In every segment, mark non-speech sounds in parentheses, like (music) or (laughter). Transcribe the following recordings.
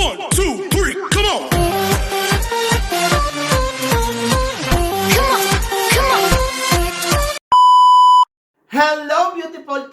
One, two,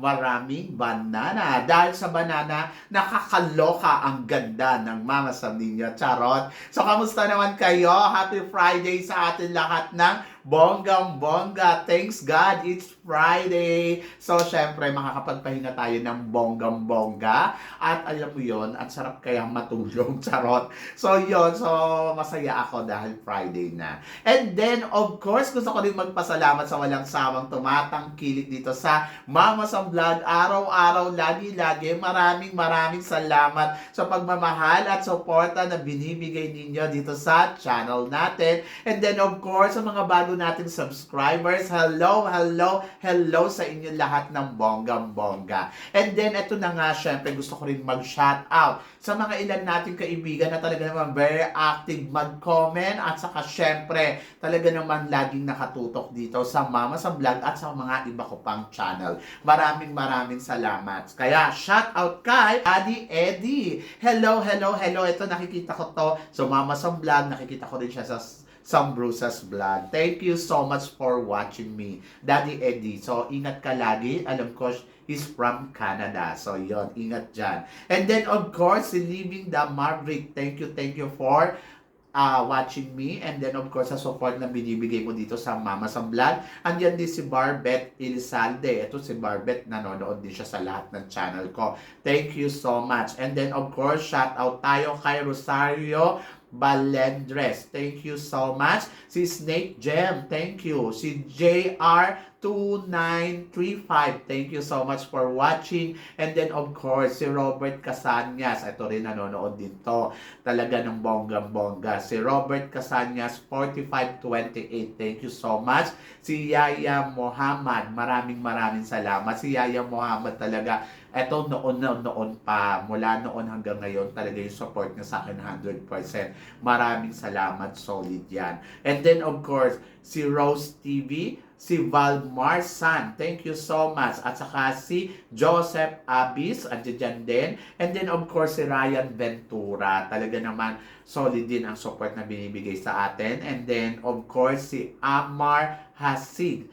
maraming banana. Dahil sa banana, nakakaloka ang ganda ng Mama Sam ninyo. Charot. So, kamusta naman kayo? Happy Friday sa atin lahat ng bonggang bongga. Thanks God, it's Friday. So, syempre, makakapagpahinga tayo ng bonggang bongga. At alam mo yon at sarap kayang matulog. (laughs) Charot. So, yon So, masaya ako dahil Friday na. And then, of course, gusto ko rin magpasalamat sa walang sawang tumatangkilik dito sa Mama sa Vlog. Araw-araw, lagi-lagi, maraming maraming salamat sa pagmamahal at suporta na binibigay ninyo dito sa channel natin. And then, of course, sa mga bago nating subscribers, hello, hello, hello sa inyo lahat ng bonggang-bongga. And then, ito na nga, syempre, gusto ko rin mag-shout out sa mga ilan nating kaibigan na talaga naman very active mag-comment at saka syempre, talaga naman laging nakatutok dito sa Mama sa Vlog at sa mga iba ko pang channel. Maraming maraming salamat. Kaya, shout out kay Adi Eddie. Hello, hello, hello. Ito nakikita ko to sa Mama sa Vlog. Nakikita ko rin siya sa Sam Bruce's vlog. Thank you so much for watching me, Daddy Eddie. So, ingat ka lagi. Alam ko, he's from Canada. So, yon ingat dyan. And then, of course, si Living the Maverick. Thank you, thank you for uh, watching me. And then, of course, sa support na binibigay mo dito sa Mama sa Vlog. Andyan din si Barbet Ilsalde. Ito si Barbet, nanonood din siya sa lahat ng channel ko. Thank you so much. And then, of course, shout out tayo kay Rosario Balendres. Thank you so much. Si Snake Gem, thank you. Si JR2935, thank you so much for watching. And then of course, si Robert Casanyas, ito rin nanonood din to. Talaga ng bonggang-bongga. Si Robert Casanyas, 4528, thank you so much. Si Yaya Muhammad, maraming maraming salamat. Si Yaya Muhammad talaga, eto noon na noon pa, mula noon hanggang ngayon, talaga yung support niya sa akin 100%. Maraming salamat, solid yan. And then of course, si Rose TV, si Val Marsan, thank you so much. At saka si Joseph Abis, andyan din. And then of course, si Ryan Ventura, talaga naman solid din ang support na binibigay sa atin. And then of course, si Amar Hasid,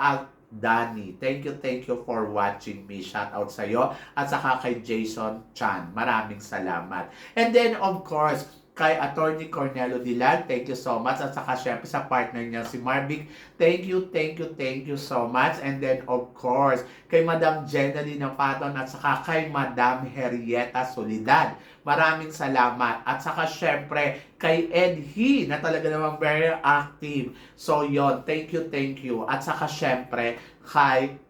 at Danny. Thank you, thank you for watching me. Shout out sa iyo at saka kay Jason Chan. Maraming salamat. And then of course, kay Attorney Cornelo Dilan, thank you so much. At saka syempre sa partner niya si Marvic, thank you, thank you, thank you so much. And then of course, kay Madam Jenaline Napaton at saka kay Madam Henrietta Solidad. Maraming salamat. At saka syempre kay Ed He na talaga namang very active. So yon thank you, thank you. At saka syempre kay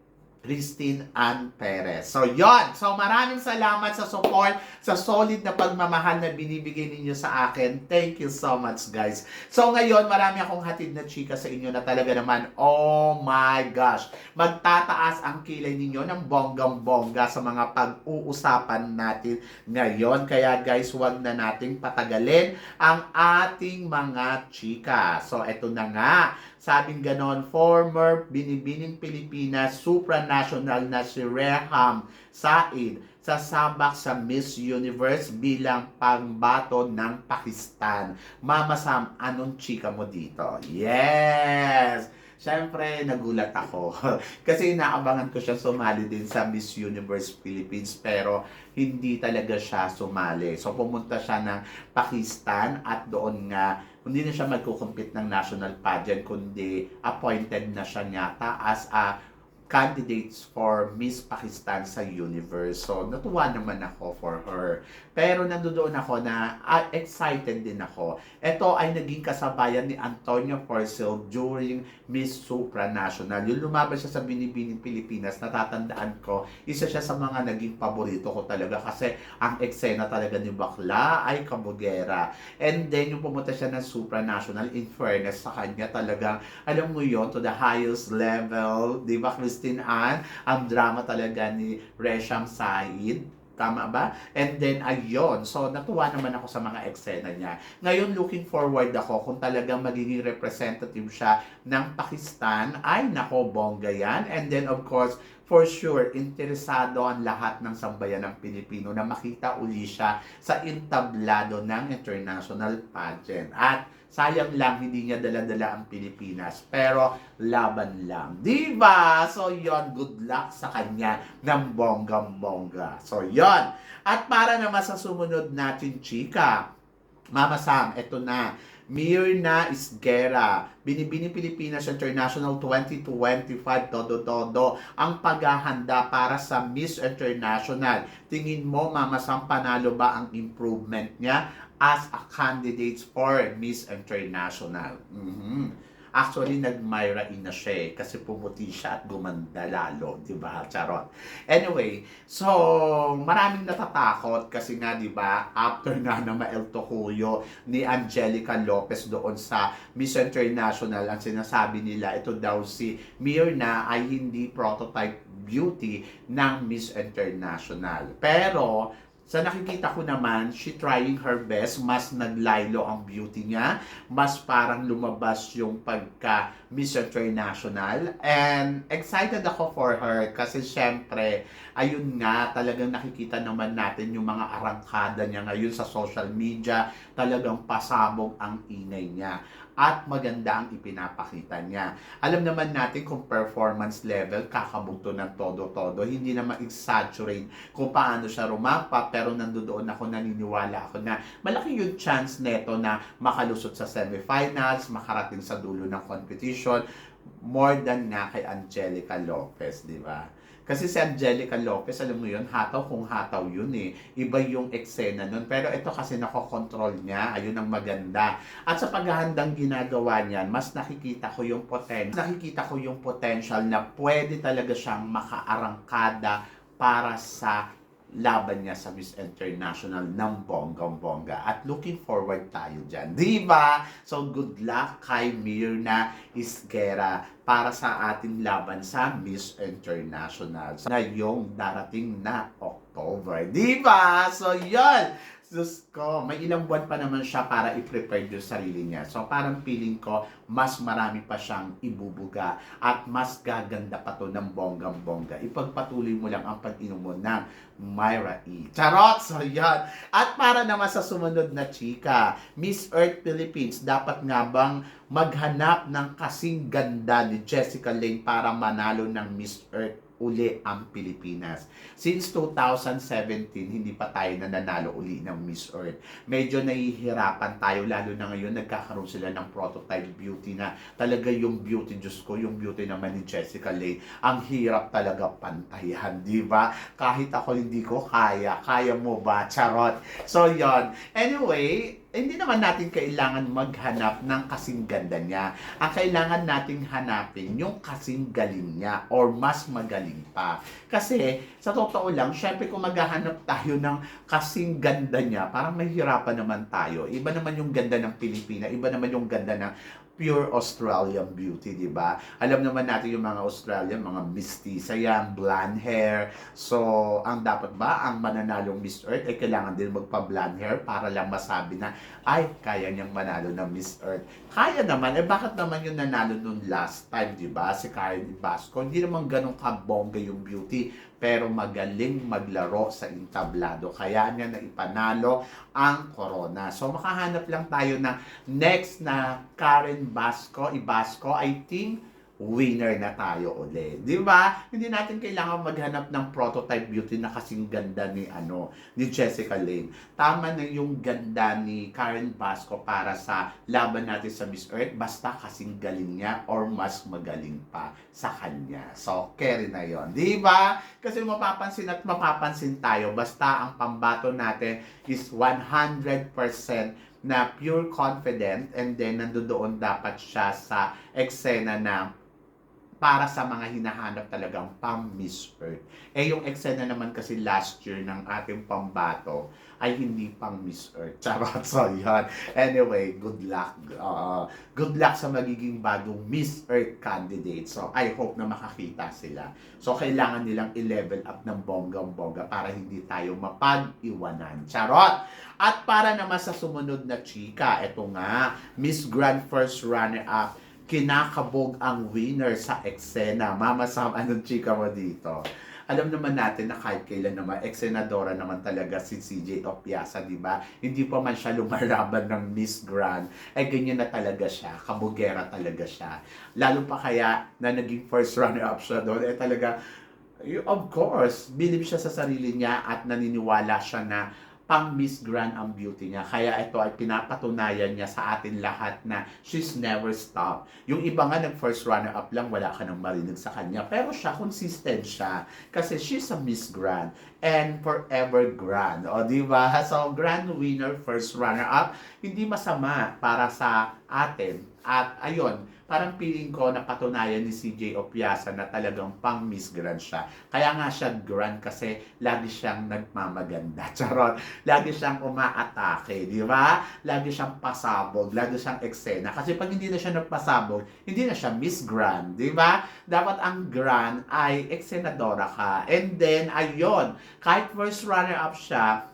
Christine Ann Perez. So, yon. So, maraming salamat sa support, sa solid na pagmamahal na binibigay ninyo sa akin. Thank you so much, guys. So, ngayon, marami akong hatid na chika sa inyo na talaga naman, oh my gosh, magtataas ang kilay ninyo ng bonggang-bongga sa mga pag-uusapan natin ngayon. Kaya, guys, wag na nating patagalin ang ating mga chika. So, eto na nga. Sabing ganon, former Binibining Pilipinas supranational na si Reham Said sasabak sa Miss Universe bilang pangbato ng Pakistan. Mama Sam, anong chika mo dito? Yes! Siyempre, nagulat ako. (laughs) Kasi inaabangan ko siya sumali din sa Miss Universe Philippines pero hindi talaga siya sumali. So pumunta siya ng Pakistan at doon nga hindi na siya magkukumpit ng national pageant kundi appointed na siya yata as a candidates for Miss Pakistan sa universe. So, natuwa naman ako for her. Pero nandoon ako na ah, excited din ako. Ito ay naging kasabayan ni Antonio Porcel during Miss Supranational. Yung lumabas siya sa Binibining Pilipinas, natatandaan ko, isa siya sa mga naging paborito ko talaga kasi ang eksena talaga ni Bakla ay kabugera. And then, yung pumunta siya ng supranational, in fairness sa kanya talagang, alam mo yon to the highest level, di ba, Christine Ann? Ang drama talaga ni Resham Said. Tama ba? And then, ayun. So, natuwa naman ako sa mga eksena niya. Ngayon, looking forward ako kung talagang magiging representative siya ng Pakistan. Ay, nako, bongga yan. And then, of course, for sure, interesado ang lahat ng sambayan ng Pilipino na makita uli siya sa intablado ng international pageant. At sayang lang hindi niya dala-dala ang Pilipinas. Pero laban lang. Di ba? So yon good luck sa kanya ng bonggang-bongga. So yon At para naman sa sumunod natin, chika, Mama Sam, eto na. Mirna Isguera, Binibini Pilipinas International 2025 Todo-Todo ang paghahanda para sa Miss International. Tingin mo, Mama Sam, panalo ba ang improvement niya as a candidate for Miss International? Mhm. Actually, nag-Myra in na siya eh, kasi pumuti siya at gumanda lalo, di ba? Charot. Anyway, so, maraming natatakot kasi nga, di ba, after nga na ma-El Tocuyo ni Angelica Lopez doon sa Miss International, ang sinasabi nila, ito daw si Mirna ay hindi prototype beauty ng Miss International. Pero, sa nakikita ko naman, she trying her best, mas naglaylo ang beauty niya, mas parang lumabas yung pagka Miss International. And excited ako for her kasi syempre, ayun nga, talagang nakikita naman natin yung mga arangkada niya ngayon sa social media, talagang pasabog ang ingay niya at maganda ang ipinapakita niya. Alam naman natin kung performance level, kakabugto ng todo-todo, hindi na ma-exaggerate kung paano siya rumapa, pero nandoon ako, naniniwala ako na malaki yung chance neto na makalusot sa semifinals, makarating sa dulo ng competition, more than nga kay Angelica Lopez, di ba? Kasi si Angelica Lopez, alam mo yun, hataw kung hataw yun eh. Iba yung eksena nun. Pero ito kasi nakokontrol niya, ayun ang maganda. At sa paghahandang ginagawa niyan, mas nakikita ko yung potential. Nakikita ko yung potential na pwede talaga siyang makaarangkada para sa laban niya sa Miss International ng bonggang-bongga. At looking forward tayo dyan. Di ba? So, good luck kay Mirna Isguera para sa ating laban sa Miss International na yung darating na October. Di ba? So, yun! Diyos ko, may ilang buwan pa naman siya para i-prepare yung sarili niya. So parang feeling ko, mas marami pa siyang ibubuga at mas gaganda pa to ng bonggang-bongga. Ipagpatuloy mo lang ang pag-inom mo ng Myra E. Charot! So yan. At para naman sa sumunod na chika, Miss Earth Philippines, dapat nga bang maghanap ng kasing ganda ni Jessica Lane para manalo ng Miss Earth uli ang Pilipinas. Since 2017, hindi pa tayo nananalo uli ng Miss Earth. Medyo nahihirapan tayo, lalo na ngayon nagkakaroon sila ng prototype beauty na talaga yung beauty, Diyos ko, yung beauty naman ni Jessica Lane, ang hirap talaga pantayan, di ba? Kahit ako hindi ko kaya, kaya mo ba? Charot. So, yon Anyway, hindi naman natin kailangan maghanap ng kasing ganda niya. Ang kailangan nating hanapin yung kasing galing niya or mas magaling pa. Kasi sa totoo lang, syempre kung maghahanap tayo ng kasing ganda niya, parang mahirapan naman tayo. Iba naman yung ganda ng Pilipina, iba naman yung ganda ng pure Australian beauty, di ba? Alam naman natin yung mga Australian, mga mestiza yan, blonde hair. So, ang dapat ba, ang mananalong Miss Earth, ay kailangan din magpa-blonde hair para lang masabi na, ay, kaya niyang manalo ng Miss Earth. Kaya naman, eh bakit naman yung nanalo nung last time, di ba? Si Karen Basco, hindi naman ganun kabongga yung beauty, pero magaling maglaro sa entablado. Kaya niya na ipanalo ang corona. So, makahanap lang tayo ng next na Karen Basco, Ibasco, I think, winner na tayo ulit. Di ba? Hindi natin kailangan maghanap ng prototype beauty na kasing ganda ni ano ni Jessica Lange. Tama na yung ganda ni Karen Basco para sa laban natin sa Miss Earth basta kasing galing niya or mas magaling pa sa kanya. So, carry na yon, Di ba? Kasi mapapansin at mapapansin tayo basta ang pambato natin is 100% na pure confident and then nandoon dapat siya sa eksena na para sa mga hinahanap talagang pang Miss Earth. Eh yung eksena naman kasi last year ng ating pambato ay hindi pang Miss Earth. (laughs) Charot, so yan. Anyway, good luck. Uh, good luck sa magiging bagong Miss Earth candidate. So I hope na makakita sila. So kailangan nilang i-level up ng bonggang-bongga para hindi tayo mapag-iwanan. Charot! At para naman sa sumunod na chika, eto nga, Miss Grand First Runner-Up kinakabog ang winner sa eksena. Mama Sam, anong chika mo dito? Alam naman natin na kahit kailan naman, eksenadora naman talaga si CJ Opiasa, di ba? Hindi pa man siya lumalaban ng Miss Grand, eh ganyan na talaga siya, kabugera talaga siya. Lalo pa kaya na naging first runner-up siya doon, eh talaga, of course, believe siya sa sarili niya at naniniwala siya na pang Miss Grand ang beauty niya. Kaya ito ay pinapatunayan niya sa atin lahat na she's never stopped. Yung iba nga nag first runner up lang, wala ka nang marinig sa kanya. Pero siya, consistent siya. Kasi she's a Miss Grand and forever grand. O, di ba? So, grand winner, first runner up, hindi masama para sa atin. At ayun, parang feeling ko na patunayan ni CJ Opiasa na talagang pang Miss Grand siya. Kaya nga siya grand kasi lagi siyang nagmamaganda. (laughs) Charot. Lagi siyang umaatake, di ba? Lagi siyang pasabog, lagi siyang eksena. Kasi pag hindi na siya nagpasabog, hindi na siya Miss Grand, di ba? Dapat ang grand ay eksenadora ka. And then, ayun, kahit first runner-up siya,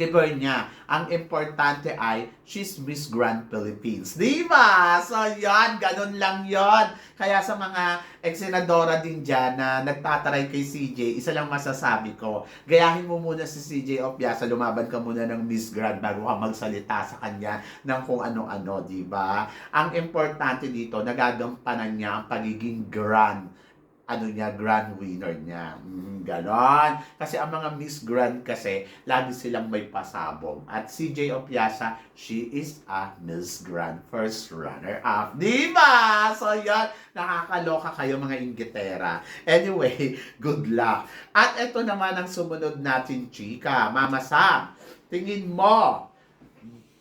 Kiber niya. Ang importante ay, she's Miss Grand Philippines. Di ba? So, yan. Ganun lang yon. Kaya sa mga eksenadora din dyan na nagtataray kay CJ, isa lang masasabi ko, gayahin mo muna si CJ Opiasa, lumaban ka muna ng Miss Grand bago ka magsalita sa kanya ng kung ano-ano, di ba? Ang importante dito, nagagampanan niya ang pagiging grand ano niya, grand winner niya. Mm, ganon. Kasi ang mga Miss Grand kasi, lagi silang may pasabog. At CJ Opiasa, she is a Miss Grand first runner-up. Di ba? So, yan. Nakakaloka kayo mga inggitera. Anyway, (laughs) good luck. At ito naman ang sumunod natin, chika. Mama Sam, tingin mo,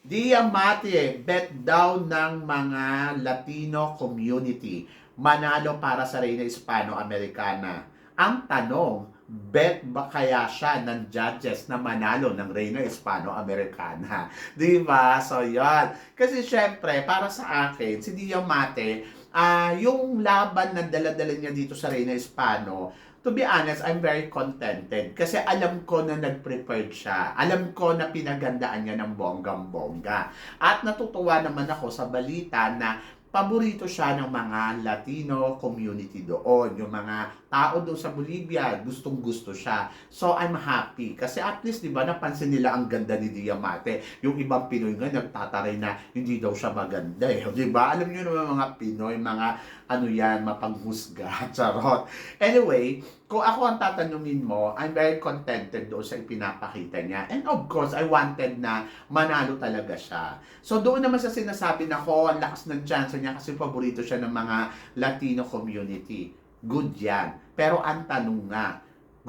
Diamante, bet down ng mga Latino community manalo para sa Reina Hispano-Americana. Ang tanong, bet ba kaya siya ng judges na manalo ng Reina Hispano-Americana? (laughs) Di ba? So, yan. Kasi syempre, para sa akin, si Diamante, ah yung laban na dala-dala niya dito sa Reina Hispano, to be honest, I'm very contented. Kasi alam ko na nag-prepared siya. Alam ko na pinagandaan niya ng bonggang-bongga. At natutuwa naman ako sa balita na paborito siya ng mga Latino community doon. Yung mga tao doon sa Bolivia, gustong gusto siya. So, I'm happy. Kasi at least, di ba, napansin nila ang ganda ni Diamante. Yung ibang Pinoy nga, nagtataray na hindi daw siya maganda eh. Di ba? Alam niyo naman mga Pinoy, mga ano yan, mapanghusga, (laughs) charot. Anyway, kung ako ang tatanungin mo, I'm very contented doon sa ipinapakita niya. And of course, I wanted na manalo talaga siya. So doon naman sa sinasabi na ko, ang lakas ng chance niya kasi paborito siya ng mga Latino community. Good yan. Pero ang tanong nga,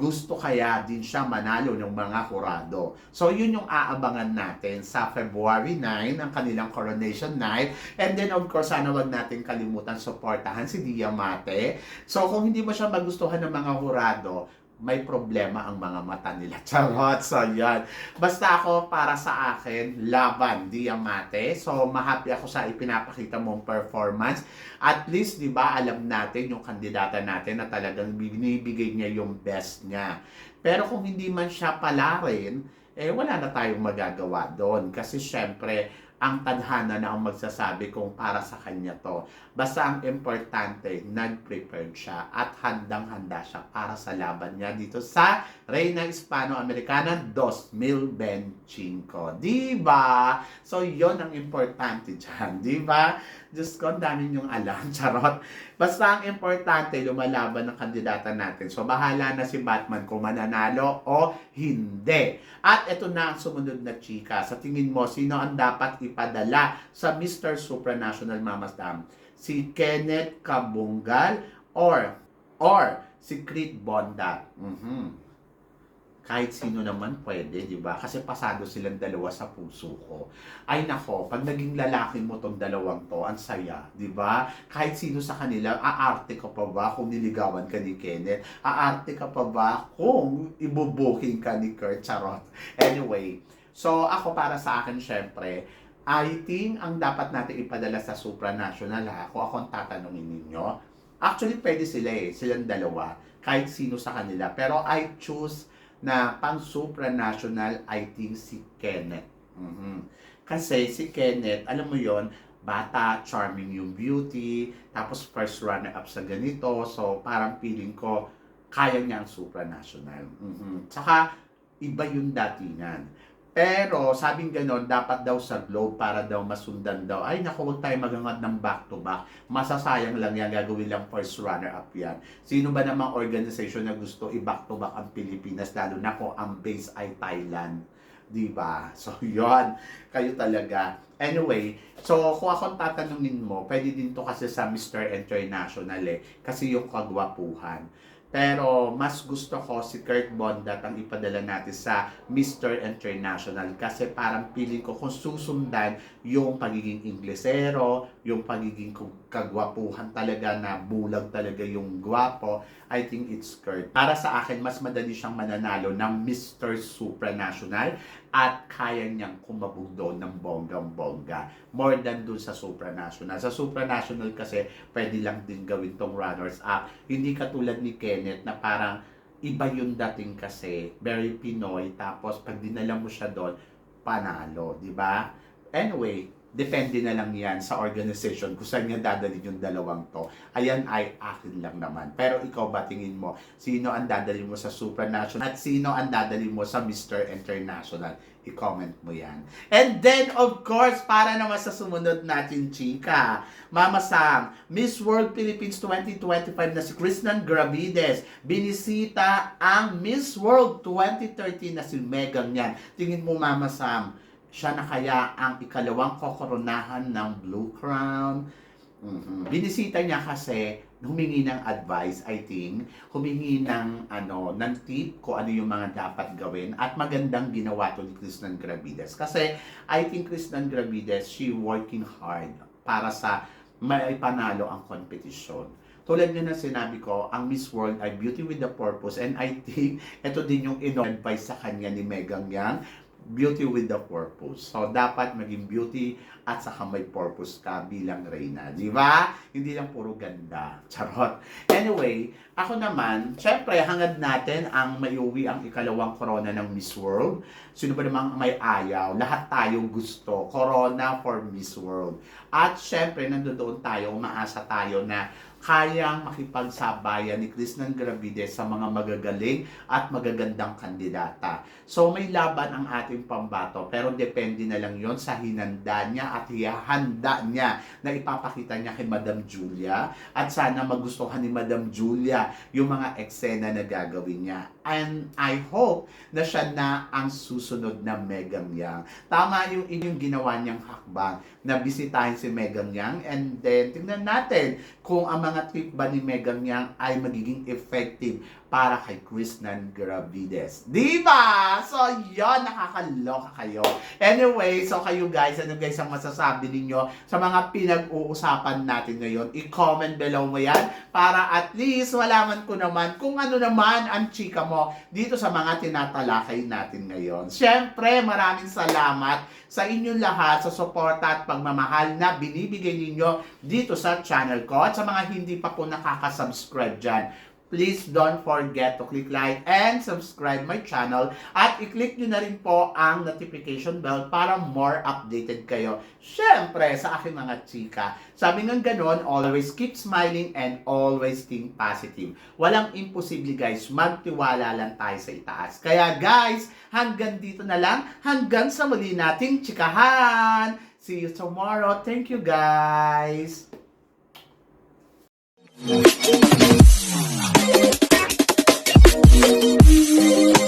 gusto kaya din siya manalo ng mga kurado. So, yun yung aabangan natin sa February 9, ang kanilang coronation night. And then, of course, sana wag natin kalimutan supportahan si Diamante. So, kung hindi mo siya magustuhan ng mga kurado, may problema ang mga mata nila. (laughs) Charot! So, yan. Basta ako, para sa akin, laban, Diamante. So, mahappy ako sa ipinapakita mong performance. At least, di ba, alam natin yung kandidata natin na talagang binibigay niya yung best niya. Pero kung hindi man siya pala rin, eh wala na tayong magagawa doon. Kasi syempre, ang tadhana na ang magsasabi kung para sa kanya to. Basta ang importante, nag-prepared siya at handang-handa siya para sa laban niya dito sa Reina Hispano-Americana 2025. Di ba? So, yon ang importante dyan. Di ba? Diyos ko, ang dami niyong alam. (laughs) Charot. Basta ang importante, lumalaban ng kandidata natin. So, bahala na si Batman kung mananalo o hindi. At ito na ang sumunod na chika. Sa tingin mo, sino ang dapat ipadala sa Mr. Supranational Mamas Dam? Si Kenneth Kabungal or or si Creed Bonda? Mhm kahit sino naman pwede, di ba? Kasi pasado silang dalawa sa puso ko. Ay nako, pag naging lalaki mo tong dalawang to, ang saya, di ba? Kahit sino sa kanila, aarte ka pa ba kung niligawan ka ni Kenneth? Aarte ka pa ba kung ibubuking ka ni Kurt? Charot. Anyway, so ako para sa akin, syempre, I think ang dapat natin ipadala sa supranational ha, kung ako tatanungin ninyo, actually pwede sila eh, silang dalawa, kahit sino sa kanila. Pero I choose na pang supranational, I think si Kenneth. Mhm. Kasi si Kenneth, alam mo yon bata, charming yung beauty, tapos first runner-up sa ganito, so parang feeling ko, kaya niya ang supranational. Mhm. Tsaka, iba yung datingan. Pero, sabing ganon, dapat daw sa globe para daw masundan daw. Ay, naku, huwag tayo magangat ng back-to-back. Masasayang lang yan, gagawin lang first runner-up yan. Sino ba namang organization na gusto i-back-to-back ang Pilipinas, lalo na kung ang base ay Thailand? Di ba? (laughs) So, yon Kayo talaga. Anyway, so kung ako tatanungin mo, pwede din to kasi sa Mr. International eh. Kasi yung kagwapuhan. Pero mas gusto ko si Kurt Bondat ang ipadala natin sa Mr. International kasi parang feeling ko kung susundan yung pagiging Inglesero, yung pagiging kag- kagwapuhan talaga na bulag talaga yung gwapo, I think it's Kurt. Para sa akin, mas madali siyang mananalo ng Mr. Supranational at kaya niyang kumabog doon ng bonggang-bongga. More than dun sa supranational. Sa supranational kasi, pwede lang din gawin tong runners-up. Hindi katulad ni Kenneth na parang iba yung dating kasi, very Pinoy, tapos pag dinala mo siya doon, panalo, di ba? Anyway, depende na lang yan sa organization kung saan niya dadalhin yung dalawang to. Ayan ay akin lang naman. Pero ikaw ba tingin mo, sino ang dadalhin mo sa supranational at sino ang dadalhin mo sa Mr. International? I-comment mo yan. And then, of course, para naman sa sumunod natin, chika, Mama Sam, Miss World Philippines 2025 na si Krishnan Gravides, binisita ang Miss World 2013 na si Megan yan. Tingin mo, Mama Sam, siya na kaya ang ikalawang kokoronahan ng Blue Crown. Mhm. Binisita niya kasi humingi ng advice, I think, humingi ng ano, ng tip kung ano yung mga dapat gawin at magandang ginawa to ni Krishnan Gravides. Kasi I think Krishnan Gravides, she working hard para sa may panalo ang kompetisyon. Tulad nga na sinabi ko, ang Miss World ay beauty with a purpose and I think (laughs) ito din yung ino-advise sa kanya ni Megan Yang beauty with the purpose. So, dapat maging beauty at saka may purpose ka bilang reyna. Di ba? Hindi lang puro ganda. Charot. Anyway, ako naman, syempre, hangad natin ang maiuwi ang ikalawang corona ng Miss World. Sino ba namang may ayaw? Lahat tayo gusto. Corona for Miss World. At syempre, nandoon tayo, umaasa tayo na kayang makipagsabayan ni Krishnan Gravides sa mga magagaling at magagandang kandidata. So may laban ang ating pambato pero depende na lang yon sa hinanda niya at handa niya na ipapakita niya kay Madam Julia at sana magustuhan ni Madam Julia yung mga eksena na gagawin niya. And I hope na siya na ang susunod na Megan Yang. Tama yung inyong ginawa niyang hakbang na bisitahin si Megan Yang and then tingnan natin kung ang mga tip ba ni Megan Yang ay magiging effective para kay Krishnan Gravides. Di ba? So, yon nakakaloka kayo. Anyway, so kayo guys, ano guys ang masasabi ninyo sa mga pinag-uusapan natin ngayon? I-comment below mo yan para at least malaman ko naman kung ano naman ang chika mo dito sa mga tinatalakay natin ngayon. Siyempre, maraming salamat sa inyong lahat sa suporta at pagmamahal na binibigay ninyo dito sa channel ko at sa mga hindi pa po nakakasubscribe dyan please don't forget to click like and subscribe my channel at i-click nyo na rin po ang notification bell para more updated kayo. Siyempre, sa aking mga chika. Sabi ng ganon, always keep smiling and always think positive. Walang imposible guys, magtiwala lang tayo sa itaas. Kaya guys, hanggang dito na lang, hanggang sa muli nating chikahan. See you tomorrow. Thank you guys. Música